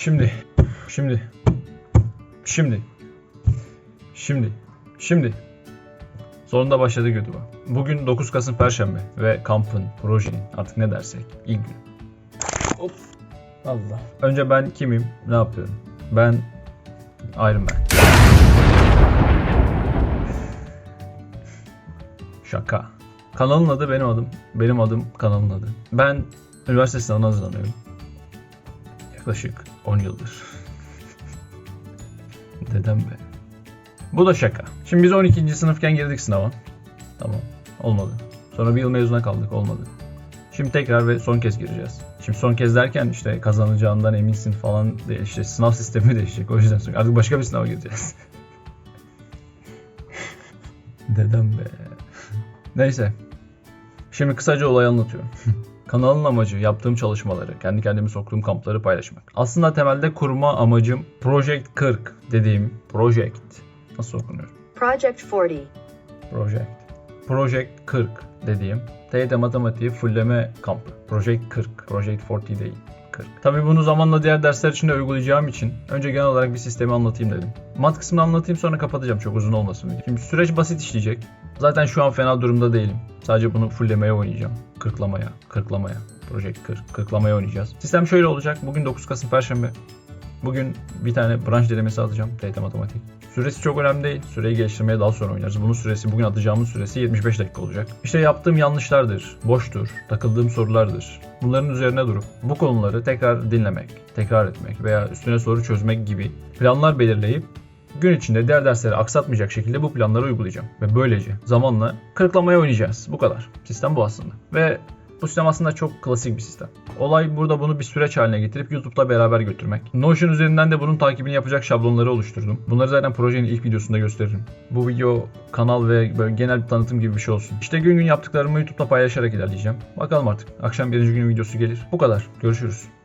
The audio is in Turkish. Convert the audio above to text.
Şimdi, şimdi, şimdi, şimdi, şimdi. Sonunda başladı Gödüva. Bugün 9 Kasım Perşembe ve kampın, projenin artık ne dersek ilk gün. Hop. Allah. Önce ben kimim? Ne yapıyorum? Ben Iron Man. Şaka. Kanalın adı benim adım. Benim adım kanalın adı. Ben üniversite sınavına hazırlanıyorum. Yaklaşık 10 yıldır. Dedem be. Bu da şaka. Şimdi biz 12. sınıfken girdik sınava. Tamam. Olmadı. Sonra bir yıl mezuna kaldık. Olmadı. Şimdi tekrar ve son kez gireceğiz. Şimdi son kez derken işte kazanacağından eminsin falan değil. İşte sınav sistemi değişecek. O yüzden artık başka bir sınava gireceğiz. Dedem be. Neyse. Şimdi kısaca olayı anlatıyorum. Kanalın amacı yaptığım çalışmaları, kendi kendime soktuğum kampları paylaşmak. Aslında temelde kurma amacım Project 40 dediğim Project. Nasıl okunuyor? Project 40. Project. Project 40 dediğim TYT matematiği fulleme kampı. Project 40. Project 40 değil. 40. Tabii bunu zamanla diğer dersler için de uygulayacağım için önce genel olarak bir sistemi anlatayım dedim. Mat kısmını anlatayım sonra kapatacağım çok uzun olmasın diye. Şimdi süreç basit işleyecek. Zaten şu an fena durumda değilim. Sadece bunu fulllemeye oynayacağım. Kırklamaya, kırklamaya. Project 40. Kırklamaya oynayacağız. Sistem şöyle olacak. Bugün 9 Kasım Perşembe. Bugün bir tane branş denemesi atacağım. TYT Matematik. Süresi çok önemli değil. Süreyi geliştirmeye daha sonra oynarız. Bunun süresi, bugün atacağımız süresi 75 dakika olacak. İşte yaptığım yanlışlardır, boştur, takıldığım sorulardır. Bunların üzerine durup bu konuları tekrar dinlemek, tekrar etmek veya üstüne soru çözmek gibi planlar belirleyip gün içinde diğer dersleri aksatmayacak şekilde bu planları uygulayacağım. Ve böylece zamanla kırklamaya oynayacağız. Bu kadar. Sistem bu aslında. Ve bu sistem aslında çok klasik bir sistem. Olay burada bunu bir süreç haline getirip YouTube'la beraber götürmek. Notion üzerinden de bunun takibini yapacak şablonları oluşturdum. Bunları zaten projenin ilk videosunda gösteririm. Bu video kanal ve böyle genel bir tanıtım gibi bir şey olsun. İşte gün gün yaptıklarımı YouTube'da paylaşarak ilerleyeceğim. Bakalım artık. Akşam birinci günün videosu gelir. Bu kadar. Görüşürüz.